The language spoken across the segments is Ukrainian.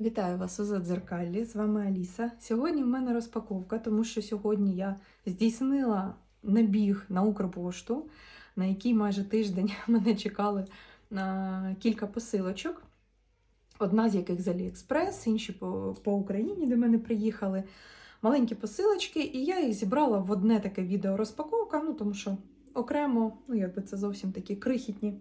Вітаю вас у Задзеркаллі, з вами Аліса. Сьогодні в мене розпаковка, тому що сьогодні я здійснила набіг на Укрпошту, на який майже тиждень мене чекали на кілька посилочок. Одна з яких з Аліекспрес, інші по, по Україні, де мене приїхали. Маленькі посилочки, і я їх зібрала в одне таке відео розпаковка, ну тому що окремо, ну якби це зовсім такі крихітні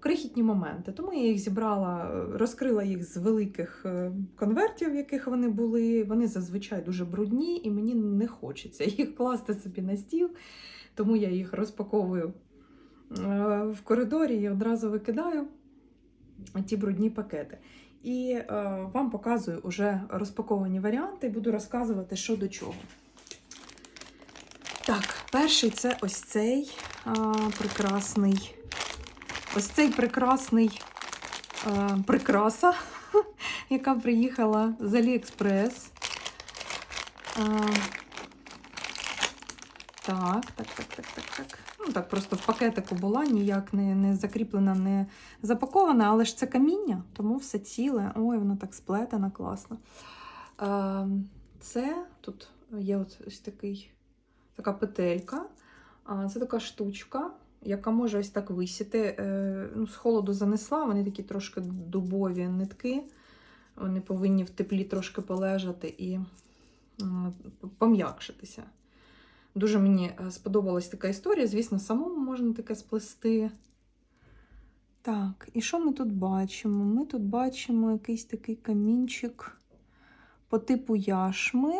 крихітні моменти. Тому я їх зібрала, е, розкрила їх з великих е, конвертів, в яких вони були. Вони зазвичай дуже брудні, і мені не хочеться їх класти собі на стіл, тому я їх розпаковую е, в коридорі і одразу викидаю ті брудні пакети. І е, вам показую уже розпаковані варіанти, буду розказувати, що до чого. Так, перший це ось цей а, прекрасний ось цей прекрасний е, прикраса, яка приїхала з Аліекспрес. Е, так, так, так, так, так, так. Ну, так, просто в пакетику була, ніяк не, не закріплена, не запакована, але ж це каміння, тому все ціле. Ой, воно так сплетено, класно. Е, це тут є ось, ось такий, така петелька. Це така штучка, яка може ось так висіти. Е, ну, З холоду занесла, вони такі трошки дубові нитки. Вони повинні в теплі трошки полежати і пом'якшитися. Дуже мені е, сподобалась така історія. Звісно, самому можна таке сплести. Так, і що ми тут бачимо? Ми тут бачимо якийсь такий камінчик по типу яшми.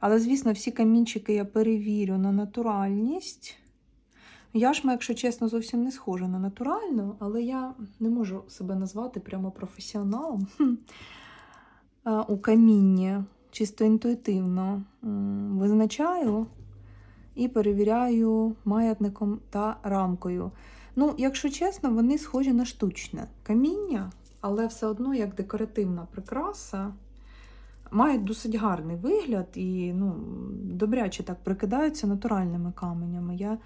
Але, звісно, всі камінчики я перевірю на натуральність. Яшма, якщо чесно, зовсім не схожа на натуральну, але я не можу себе назвати прямо професіоналом у камінні. Чисто інтуїтивно визначаю і перевіряю маятником та рамкою. Ну, якщо чесно, вони схожі на штучне каміння, але все одно як декоративна прикраса. Мають досить гарний вигляд і ну, добряче так прикидаються натуральними каменями. Я,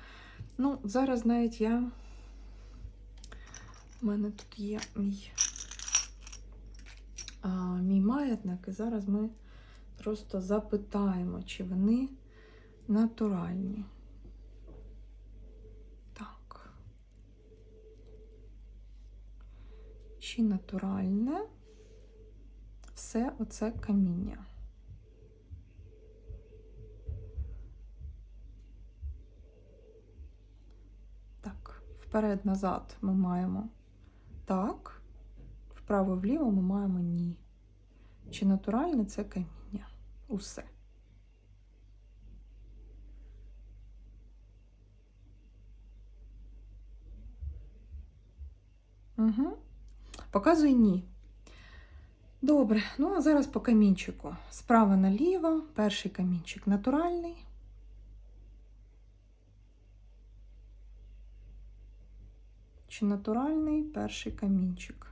ну, Зараз навіть я. У мене тут є мій а, мій маятник, і зараз ми просто запитаємо, чи вони натуральні. Так. Чи натуральне? все оце каміння. Вперед-назад ми маємо так, вправо-вліво ми маємо ні. Чи натуральне це каміння? Усе. Угу. Показує ні. Добре, ну а зараз по камінчику. Справа наліво, перший камінчик натуральний. Чи натуральний перший камінчик?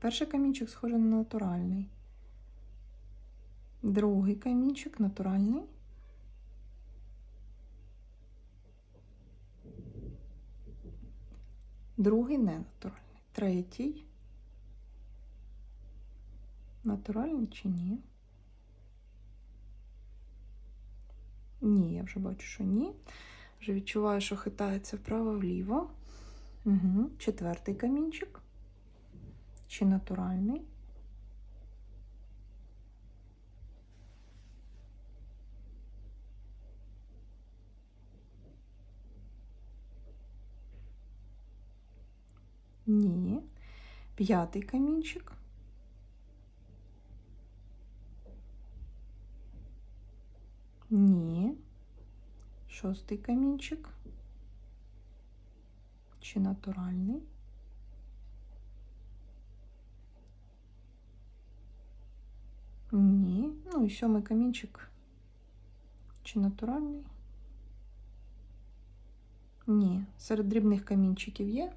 Перший камінчик схожий на натуральний. Другий камінчик натуральний. Другий не натуральний. Третій. Натуральний чи ні? Ні, я вже бачу, що ні. Вже відчуваю, що хитається вправо-вліво. Угу. Четвертий камінчик. Чи натуральний? Ні. П'ятий камінчик. Ні. Шостий камінчик. Чи натуральний? Ні. Ну і сьомий камінчик. Чи натуральний? Ні. Серед дрібних камінчиків є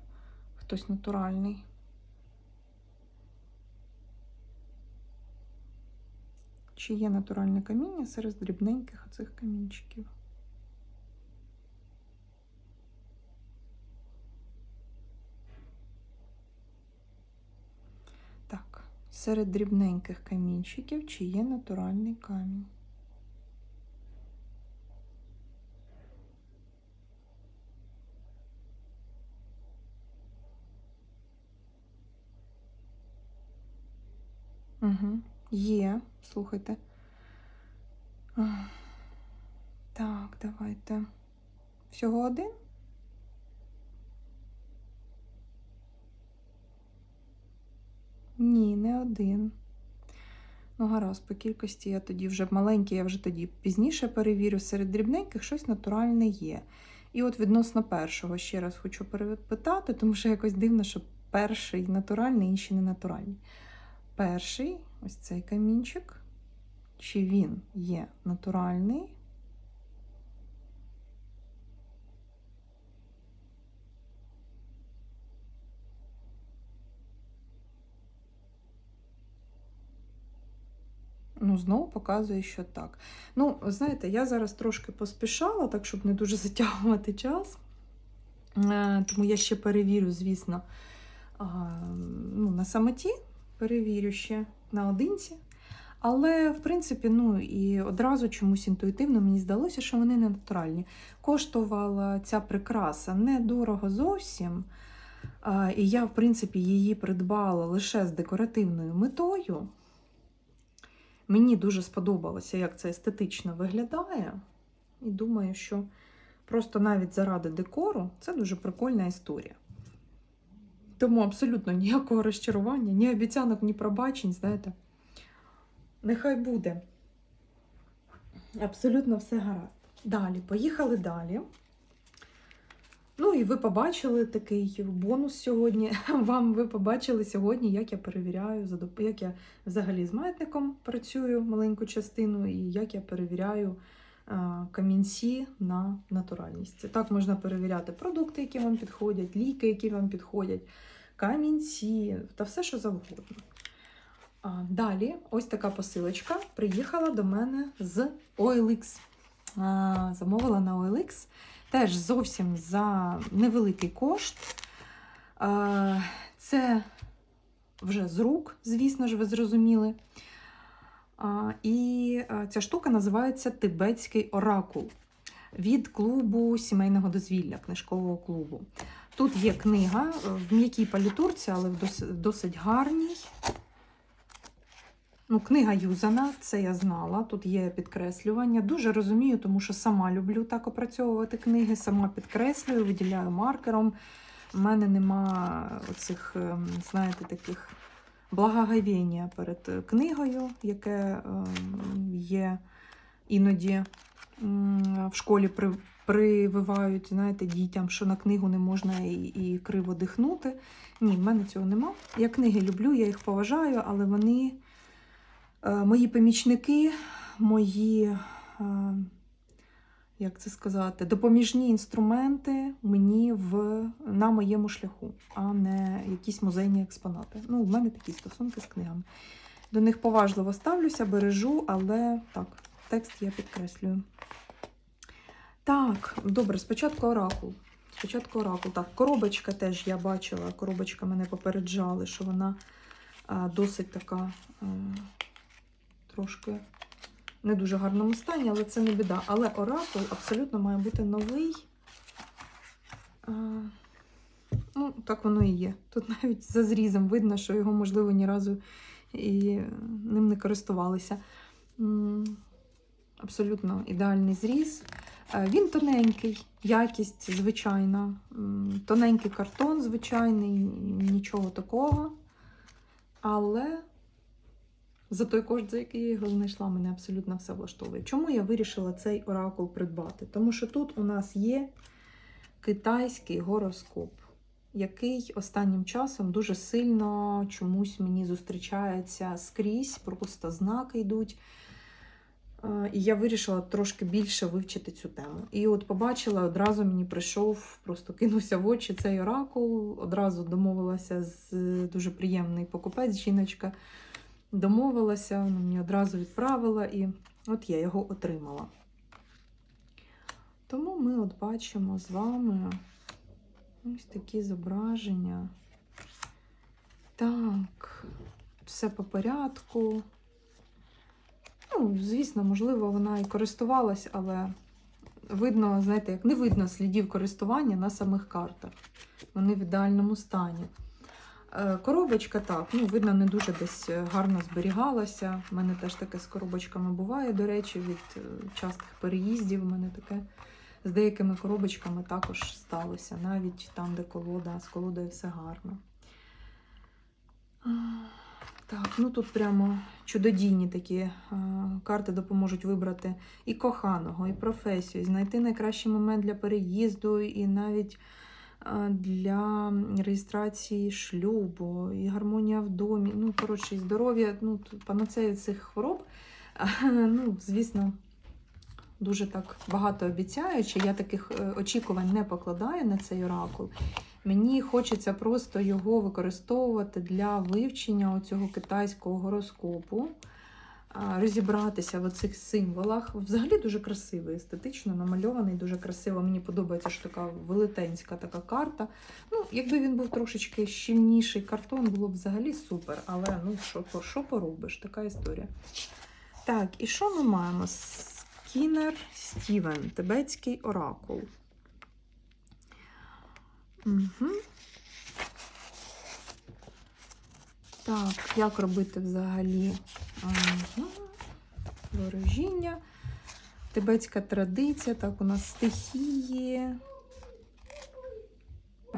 хтось натуральний. Чи є натуральне каміння серед дрібненьких оцих камінчиків? Так, серед дрібненьких камінчиків, чи є натуральний камінь? Угу. Є, слухайте. Так, давайте. Всього один? Ні, не один. Ну, гаразд, по кількості я тоді вже маленькі, я вже тоді пізніше перевірю. Серед дрібненьких щось натуральне є. І от відносно першого ще раз хочу перепитати, тому що якось дивно, що перший натуральний, інший не натуральний. Перший, ось цей камінчик. Чи він є натуральний? Ну, знову показує, що так. Ну, знаєте, я зараз трошки поспішала, так, щоб не дуже затягувати час. Е, Тому я ще перевірю, звісно, ну, на самоті, перевірю ще наодинці. Але, в принципі, ну і одразу чомусь інтуїтивно мені здалося, що вони не натуральні. Коштувала ця прикраса недорого зовсім. І я, в принципі, її придбала лише з декоративною метою. Мені дуже сподобалося, як це естетично виглядає. І думаю, що просто навіть заради декору це дуже прикольна історія. Тому абсолютно ніякого розчарування, ні обіцянок, ні пробачень, знаєте. Нехай буде. Абсолютно все гаразд. Далі, поїхали далі. Ну, і ви побачили такий бонус сьогодні. Вам ви побачили сьогодні, як я перевіряю, як я взагалі з маятником працюю маленьку частину, і як я перевіряю камінці на натуральність. Так можна перевіряти продукти, які вам підходять, ліки, які вам підходять, камінці та все, що завгодно. Далі, ось така посилочка приїхала до мене з OLX. Замовила на OLX. Теж зовсім за невеликий кошт. Це вже з рук, звісно ж, ви зрозуміли. І ця штука називається Тибетський оракул від клубу сімейного дозвілля, книжкового клубу. Тут є книга в м'якій палітурці, але в досить гарній. Ну, Книга юзана, це я знала. Тут є підкреслювання. Дуже розумію, тому що сама люблю так опрацьовувати книги, сама підкреслюю, виділяю маркером. У мене нема оцих, ем, знаєте, таких благоговіння перед книгою, яке ем, є іноді в школі прививають знаєте, дітям, що на книгу не можна і, криво дихнути. Ні, в мене цього нема. Я книги люблю, я їх поважаю, але вони. Е, мої помічники, мої, е, як це сказати, допоміжні інструменти мені в, на моєму шляху, а не якісь музейні експонати. Ну, в мене такі стосунки з книгами. До них поважливо ставлюся, бережу, але так, текст я підкреслюю. Так, добре, спочатку оракул. Спочатку оракул. Так, коробочка теж я бачила, коробочка мене попереджали, що вона а, досить така. А, трошки не дуже гарному стані, але це не біда. Але оракул абсолютно має бути новий. Ну, так воно і є. Тут навіть за зрізом видно, що його, можливо, ні разу і ним не користувалися. Абсолютно ідеальний зріз. Він тоненький, якість звичайна, тоненький картон, звичайний, нічого такого. Але за той кошт, за який я його знайшла, мене абсолютно все влаштовує. Чому я вирішила цей оракул придбати? Тому що тут у нас є китайський гороскоп, який останнім часом дуже сильно чомусь мені зустрічається скрізь, просто знаки йдуть. І я вирішила трошки більше вивчити цю тему. І от побачила, одразу мені прийшов, просто кинувся в очі цей оракул, одразу домовилася з дуже приємний покупець, жіночка домовилася, вона мені одразу відправила, і от я його отримала. Тому ми от бачимо з вами ось такі зображення. Так, все по порядку. Ну, звісно, можливо, вона і користувалась, але видно, знаєте, як не видно слідів користування на самих картах. Вони в ідеальному стані. Е, Коробочка так, ну, видно, не дуже десь е, гарно зберігалася. У мене теж таке з коробочками буває, до речі, від е, частих переїздів. У мене таке з деякими коробочками також сталося, навіть там, де колода, з колодою все гарно. Так, ну тут прямо чудодійні такі карти допоможуть вибрати і коханого, і професію, і знайти найкращий момент для переїзду, і навіть для реєстрації шлюбу, і гармонія в домі. Ну, коротше, і здоров'я, ну, панацея цих хвороб. Ну, звісно, дуже так багато обіцяючи. Я таких е, очікувань не покладаю на цей оракул. Мені хочеться просто його використовувати для вивчення цього китайського гороскопу, розібратися в цих символах. Взагалі дуже красивий, естетично намальований, дуже красиво. Мені подобається, що така велетенська така карта. Ну, якби він був трошечки щільніший картон, було б взагалі супер. Але ну що, що поробиш? Така історія. Так, і що ми маємо? Скінер Стівен, тибетський оракул. Угу. Так, як робити взагалі ага. ворожіння? Тибетська традиція, так, у нас стихії.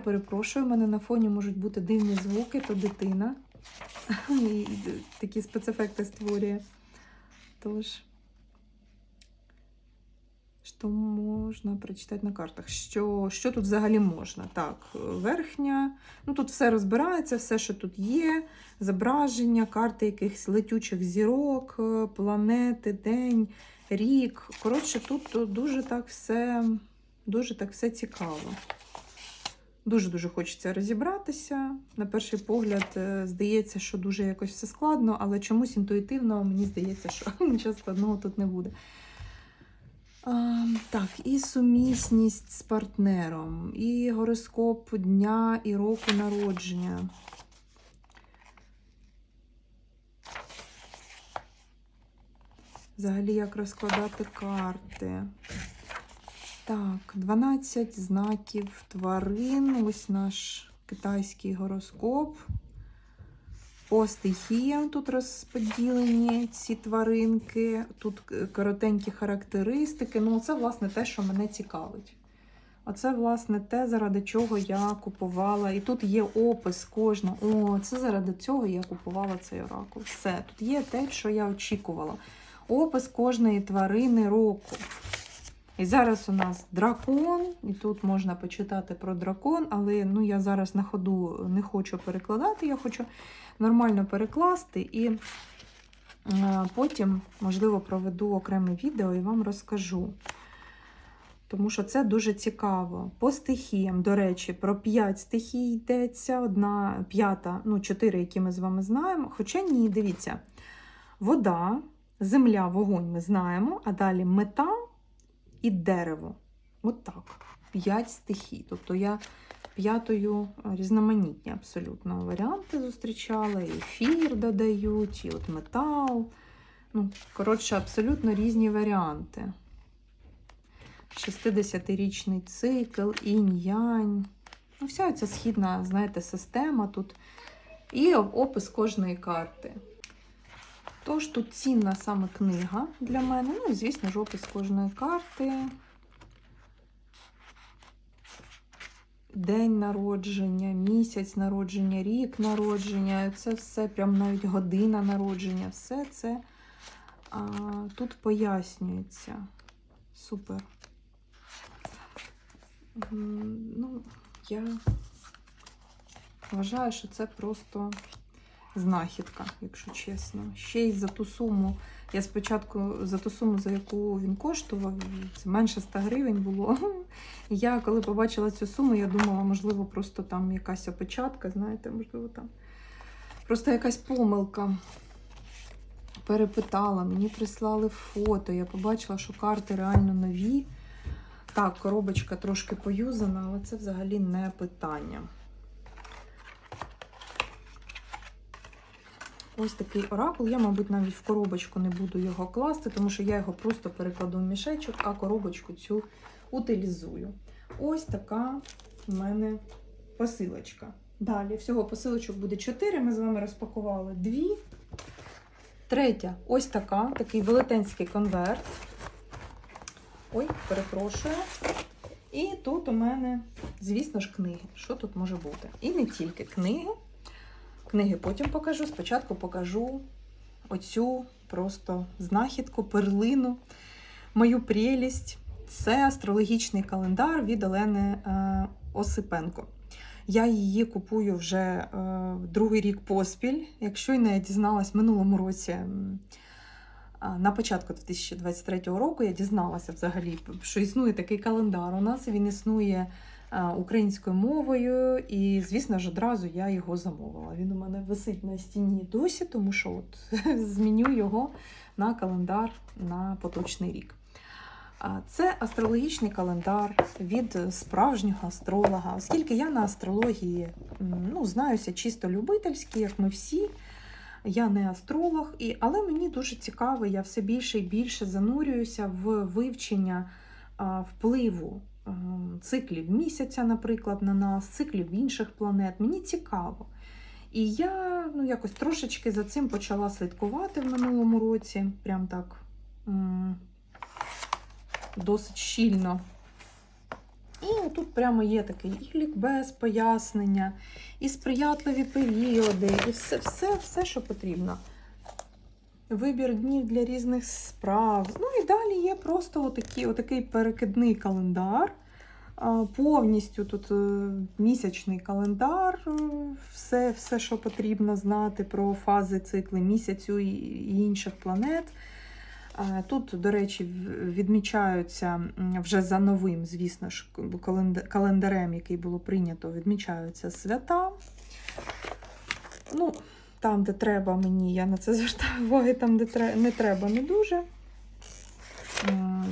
Перепрошую, у мене на фоні можуть бути дивні звуки, то дитина. І такі спецефекти створює. Тож, що можна прочитати на картах? Що, що тут взагалі можна? Так, верхня. Ну тут все розбирається, все, що тут є. Зображення, карти якихось летючих зірок, е, планети, день, рік. Коротше, тут дуже так все, дуже так все цікаво. Дуже-дуже хочеться розібратися. На перший погляд, е, здається, що дуже якось все складно, але чомусь інтуїтивно мені здається, що нічого складного тут не буде. А, так, і сумісність з партнером, і гороскоп дня і року народження. Взагалі, як розкладати карти. Так, 12 знаків тварин. Ось наш китайський гороскоп. По стихіям тут розподілені ці тваринки, тут коротенькі характеристики. Ну, це, власне, те, що мене цікавить. Оце, власне, те, заради чого я купувала. І тут є опис кожного. О, це заради цього я купувала цей оракул. Все, тут є те, що я очікувала. Опис кожної тварини року. І зараз у нас дракон, і тут можна почитати про дракон, але ну, я зараз на ходу не хочу перекладати, я хочу нормально перекласти і е, потім, можливо, проведу окреме відео і вам розкажу. Тому що це дуже цікаво. По стихіям, до речі, про 5 стихій йдеться, одна п'ята, ну, чотири, які ми з вами знаємо. Хоча ні, дивіться, вода, земля, вогонь ми знаємо, а далі метал і дерево. От так. П'ять стихій. Тобто я п'ятою різноманітні абсолютно варіанти зустрічала. І ефір додають, і от метал. Ну, коротше, абсолютно різні варіанти. 60-річний цикл, інь-янь. Ну, вся ця східна, знаєте, система тут. І опис кожної карти. Тож тут цінна саме книга для мене. Ну звісно ж, опис кожної карти. День народження, місяць народження, рік народження. Це все, прям навіть година народження. Все це а, тут пояснюється. Супер. Ну, я вважаю, що це просто знахідка, якщо чесно. Ще й за ту суму. Я спочатку за ту суму, за яку він коштував, це менше 100 гривень було. Я коли побачила цю суму, я думала, можливо, просто там якась опечатка, знаєте, можливо, там просто якась помилка. перепитала, мені прислали фото. Я побачила, що карти реально нові. Так, коробочка трошки поюзана, але це взагалі не питання. Ось такий оракул. Я, мабуть, навіть в коробочку не буду його класти, тому що я його просто перекладу в мішечок, а коробочку цю утилізую. Ось така в мене посилочка. Далі, всього посилочок буде 4. Ми з вами розпакували дві. Третя ось така, такий велетенський конверт. Ой, перепрошую. І тут у мене, звісно ж, книги. Що тут може бути? І не тільки книги. Книги потім покажу. Спочатку покажу оцю просто знахідку, перлину, мою прелість. Це астрологічний календар від Олени е, Осипенко. Я її купую вже е, другий рік поспіль. Якщо й не дізналась минулому році, на початку 2023 року, я дізналася взагалі, що існує такий календар у нас. Він існує українською мовою, і, звісно ж, одразу я його замовила. Він у мене висить на стіні досі, тому що от зміню його на календар на поточний рік. Це астрологічний календар від справжнього астролога, оскільки я на астрології ну, знаюся чисто любительськи, як ми всі. Я не астролог, і, але мені дуже цікаво, я все більше і більше занурююся в вивчення впливу циклів місяця, наприклад, на нас, циклів інших планет. Мені цікаво. І я ну, якось трошечки за цим почала слідкувати в минулому році. Прям так. досить щільно. І тут прямо є такий і лікбез, пояснення, і сприятливі періоди, і все, все, все, що потрібно. Вибір днів для різних справ. Ну і далі є просто отакий, отакий перекидний календар. Повністю тут е, місячний календар, е, все, все, що потрібно знати про фази цикли місяцю і інших планет. Тут, до речі, відмічаються вже за новим, звісно ж, календарем, який було прийнято, відмічаються свята. Ну, там, де треба мені, я на це звертаю уваги, там, де не треба, не дуже.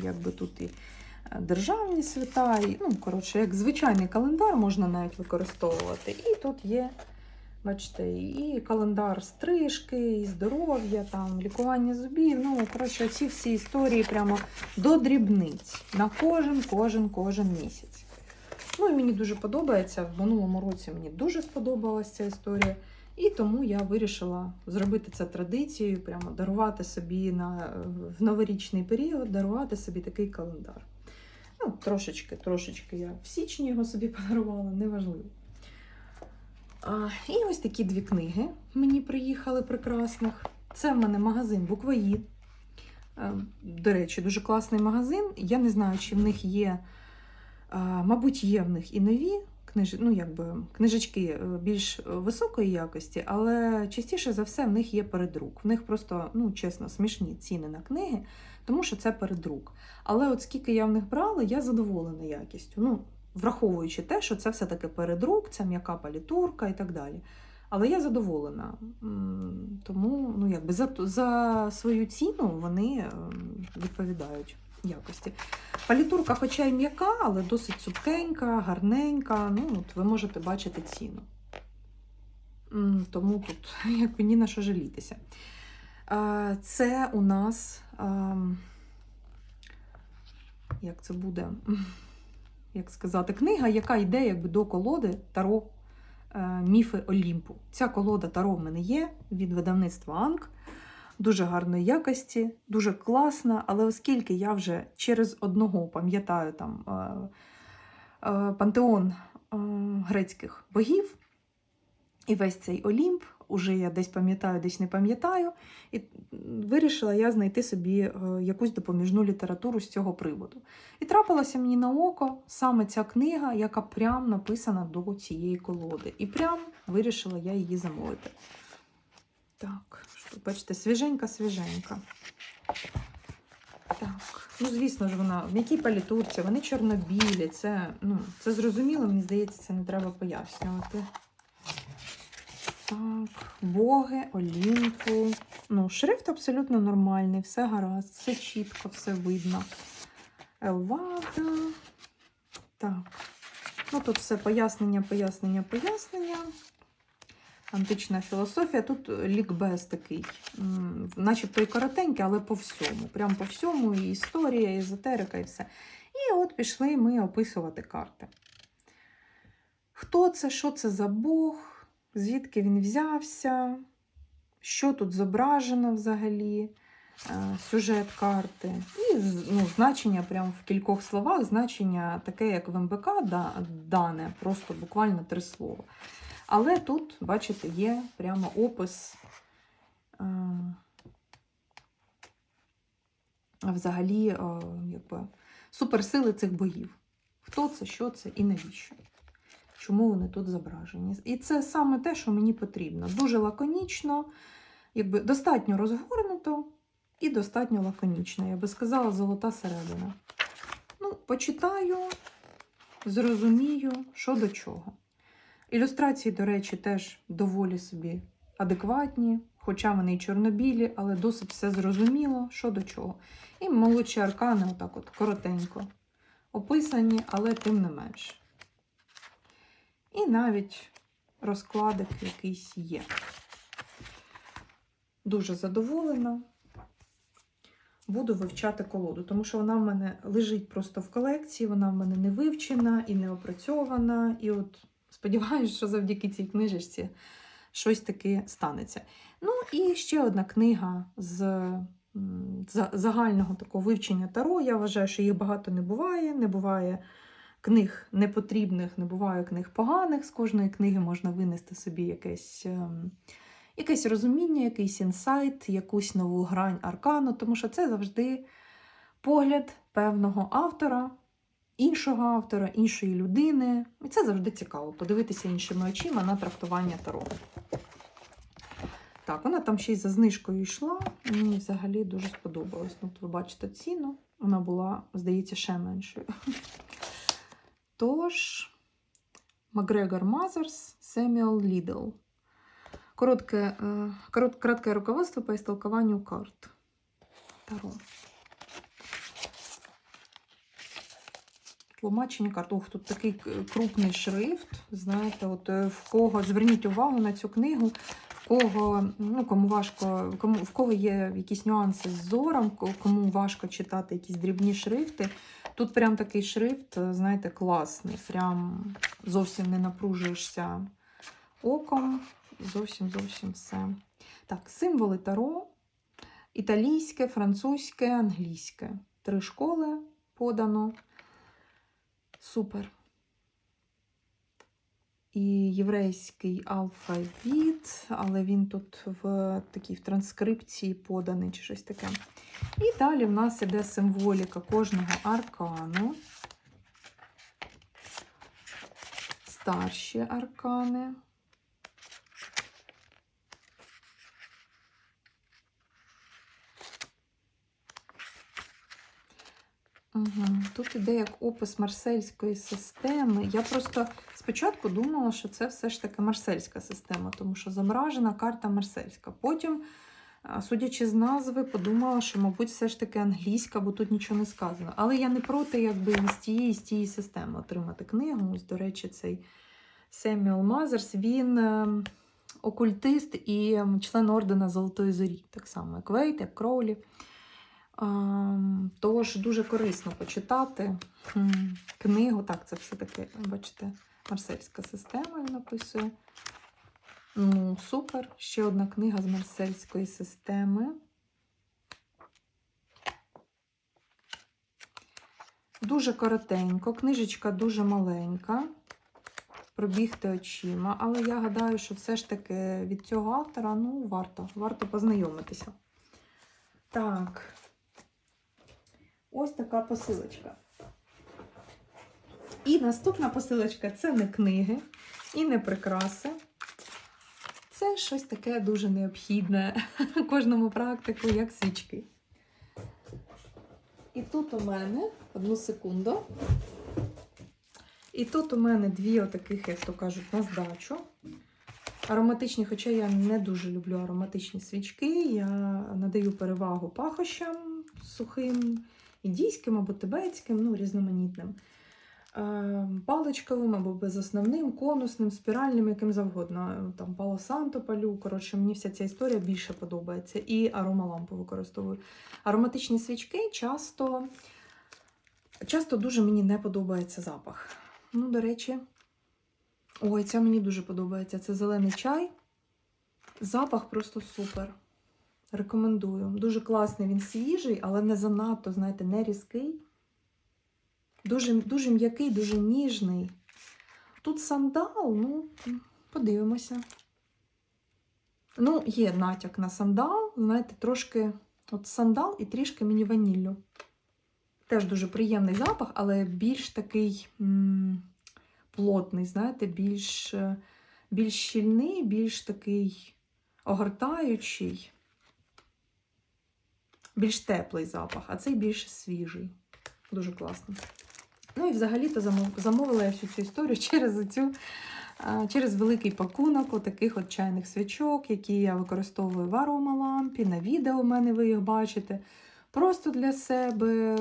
Якби тут і е, державні свята, і, ну, коротше, як звичайний календар можна навіть використовувати. І тут є Бачите, і календар стрижки, і здоров'я, там, лікування зубів. Ну, коротше, ці всі історії прямо до дрібниць на кожен, кожен, кожен місяць. Ну і мені дуже подобається. В минулому році мені дуже сподобалася ця історія. І тому я вирішила зробити це традицією, прямо дарувати собі на, в новорічний період, дарувати собі такий календар. Ну, трошечки, трошечки я в січні його собі подарувала, неважливо. А, і ось такі дві книги мені приїхали прекрасних. Це в мене магазин Буквоїд. Е, До речі, дуже класний магазин. Я не знаю, чи в них є, е, мабуть, є в них і нові книж... ну, якби, книжечки е, більш високої якості, але частіше за все в них є передрук. В них просто, ну, чесно, смішні ціни на книги, тому що це передрук. Але от скільки я в них брала, я задоволена якістю. Ну, враховуючи те, що це все-таки передрук, це м'яка палітурка і так далі. Але я задоволена. Тому ну, якби за, за свою ціну вони ем, відповідають якості. Палітурка, хоча й м'яка, але досить цупкенька, гарненька. Ну, от ви можете бачити ціну. Тому тут якби ні на що жалітися. Це у нас. Як це буде? як сказати, книга, яка йде якби до колоди Таро е, Міфи Олімпу. Ця колода Таро в мене є від видавництва Анк. Дуже гарної якості, дуже класна, але оскільки я вже через одного пам'ятаю там е, е, пантеон е, грецьких богів, і весь цей Олімп, уже я десь пам'ятаю, десь не пам'ятаю, і вирішила я знайти собі якусь допоміжну літературу з цього приводу. І трапилася мені на око саме ця книга, яка прям написана до цієї колоди. І прям вирішила я її замовити. Так, бачите, свіженька-свіженька. Так, ну звісно ж, вона в якій палітурці, вони чорнобілі. Це, ну, це зрозуміло, мені здається, це не треба пояснювати. Так, боги, Олімпу. Ну, шрифт абсолютно нормальний, все гаразд, все чітко, все видно. Елвада. Так. Ну, тут все пояснення, пояснення, пояснення. Антична філософія. Тут лікбез такий, начебто і коротенький, але по всьому. Прям по всьому, і історія, і езотерика, і все. І от пішли ми описувати карти. Хто це, що це за Бог, звідки він взявся, що тут зображено взагалі, е, сюжет карти. І ну, значення прямо в кількох словах, значення таке, як в МБК, дане, просто буквально три слова. Але тут, бачите, є прямо опис е, взагалі е, якби, суперсили цих боїв. Хто це, що це і навіщо? Чому вони тут зображені? І це саме те, що мені потрібно. Дуже лаконічно, якби достатньо розгорнуто і достатньо лаконічно. Я би сказала, золота середина. Ну, почитаю, зрозумію, що до чого. Ілюстрації, до речі, теж доволі собі адекватні, хоча вони і чорнобілі, але досить все зрозуміло, що до чого. І молодші аркани, отак от коротенько описані, але тим не менше. І навіть розкладик якийсь є. Дуже задоволена. Буду вивчати колоду, тому що вона в мене лежить просто в колекції, вона в мене не вивчена і не опрацьована. І от сподіваюся, що завдяки цій книжечці щось таки станеться. Ну і ще одна книга з загального такого вивчення Таро. Я вважаю, що їх багато не буває. Не буває книг непотрібних, не буває книг поганих. З кожної книги можна винести собі якесь, ем, якесь розуміння, якийсь інсайт, якусь нову грань аркану, тому що це завжди погляд певного автора, іншого автора, іншої людини. І це завжди цікаво подивитися іншими очима на трактування Таро. Так, вона там ще й за знижкою йшла. Мені взагалі дуже сподобалось. Ну, От ви бачите ціну. Вона була, здається, ще меншою. Тож, Макгрегор Мазерс, Семюел Лідл. Коротке, е, корот, руководство по істолкуванню карт. Таро. Тлумачення карт. Ох, тут такий крупний шрифт. Знаєте, от е, в кого зверніть увагу на цю книгу, в кого, ну, кому важко, кому, в кого є якісь нюанси з зором, кому важко читати якісь дрібні шрифти. Тут прям такий шрифт, е, знаєте, класний. Прям зовсім не напружуєшся оком. Зовсім зовсім все. Так, символи Таро. Італійське, французьке, англійське. Три школи подано. Супер. І єврейський алфавіт, але він тут в такій в транскрипції поданий чи щось таке. І далі в нас іде символіка кожного аркану. Старші аркани. Угу. Тут іде як опис марсельської системи. Я просто спочатку думала, що це все ж таки марсельська система, тому що зображена карта марсельська. Потім, судячи з назви, подумала, що, мабуть, все ж таки англійська, бо тут нічого не сказано. Але я не проти, якби з тієї, з тієї системи отримати книгу. Ось, до речі, цей Семюел Мазерс, він е, окультист і ем, член ордена Золотої Зорі, так само, як Вейт, як Кроулі. Ем, Тож дуже корисно почитати книгу. Так, це все-таки, бачите, марсельська система він написує. Ну, супер. Ще одна книга з марсельської системи. Дуже коротенько, книжечка дуже маленька. Пробігти очима, але я гадаю, що все ж таки від цього автора ну, варто, варто познайомитися. Так. Ось така посилочка. І наступна посилочка це не книги і не прикраси. Це щось таке дуже необхідне кожному практику, як свічки. І тут у мене одну секунду. І тут у мене дві отаких, як то кажуть, на здачу. Ароматичні, хоча я не дуже люблю ароматичні свічки, я надаю перевагу пахощам сухим, індійським або тибетським, ну, різноманітним. Е, Паличковим або безосновним, конусним, спіральним, яким завгодно. Там Пало Санто палю. Коротше, мені вся ця історія більше подобається. І аромалампу використовую. Ароматичні свічки часто, часто дуже мені не подобається запах. Ну, до речі, ой, ця мені дуже подобається. Це зелений чай. Запах просто супер. Рекомендую. Дуже класний, він свіжий, але не занадто, знаєте, не різкий. Дуже, дуже м'який, дуже ніжний. Тут сандал, ну, подивимося. Ну, є натяк на сандал, знаєте, трошки от сандал і трішки мені ваніллю. Теж дуже приємний запах, але більш такий плотний, знаєте, більш, більш щільний, більш такий огортаючий, більш теплий запах, а цей більш свіжий. Дуже класно. Ну і взагалі-то замовила я всю цю історію через цю, через великий пакунок отаких от чайних свічок, які я використовую в аромалампі. На відео у мене ви їх бачите. Просто для себе,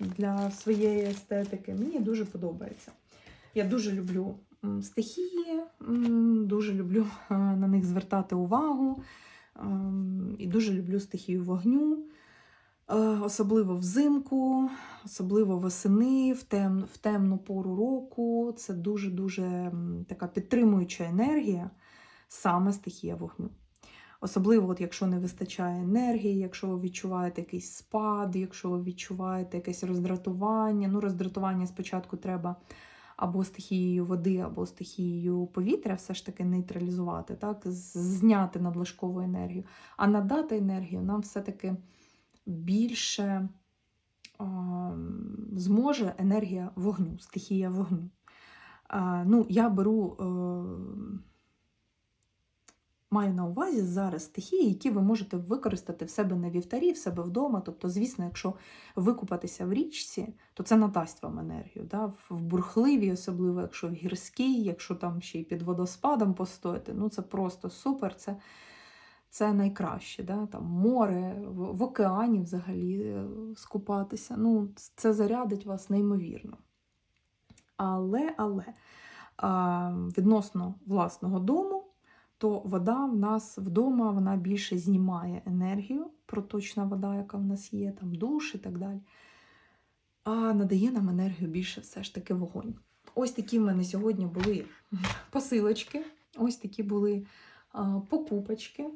для своєї естетики. Мені дуже подобається. Я дуже люблю стихії, дуже люблю на них звертати увагу. Ем, І дуже люблю стихію вогню. Е, Особливо взимку, особливо восени, в, тем, в темну пору року. Це дуже-дуже така підтримуюча енергія, саме стихія вогню. Особливо, от якщо не вистачає енергії, якщо ви відчуваєте якийсь спад, якщо ви відчуваєте якесь роздратування. Ну, роздратування спочатку треба або стихією води, або стихією повітря, все ж таки нейтралізувати, так? зняти надлишкову енергію. А надати енергію нам все-таки більше е, зможе енергія вогню, стихія вогню. Е, ну, я беру, е, маю на увазі зараз стихії, які ви можете використати в себе на вівтарі, в себе вдома. Тобто, звісно, якщо викупатися в річці, то це надасть вам енергію. Да? В бурхливій, особливо, якщо в гірській, якщо там ще й під водоспадом постояти, ну це просто супер. Це це найкраще. Да? Там море, в, океані взагалі е, скупатися. Ну, це зарядить вас неймовірно. Але, але відносно власного дому, то вода в нас вдома вона більше знімає енергію, проточна вода, яка в нас є, там душ і так далі. А надає нам енергію більше все ж таки вогонь. Ось такі в мене сьогодні були посилочки, ось такі були покупочки.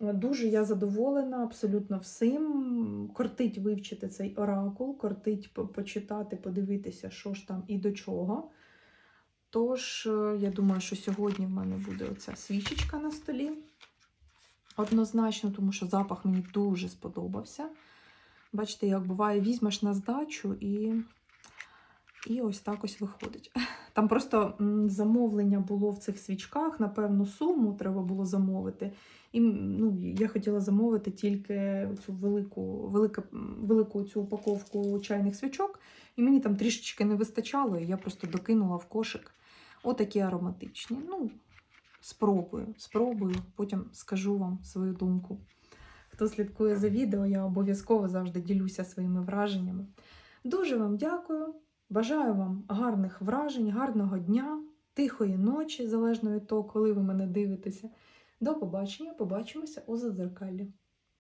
Дуже я задоволена абсолютно всім. Кортить вивчити цей оракул, кортить почитати, подивитися, що ж там і до чого. Тож, е, я думаю, що сьогодні в мене буде оця свічечка на столі. Однозначно, тому що запах мені дуже сподобався. Бачите, як буває, візьмеш на здачу і, і ось так ось виходить. Там просто замовлення було в цих свічках на певну суму треба було замовити. І ну, я хотіла замовити тільки цю велику, велику, велику цю упаковку чайних свічок, і мені там трішечки не вистачало, і я просто докинула в кошик отакі ароматичні. Ну, спробую, спробую, потім скажу вам свою думку. Хто слідкує за відео, я обов'язково завжди ділюся своїми враженнями. Дуже вам дякую. Бажаю вам гарних вражень, гарного дня, тихої ночі, залежно від того, коли ви мене дивитеся. До побачення, побачимося у задзеркаллі.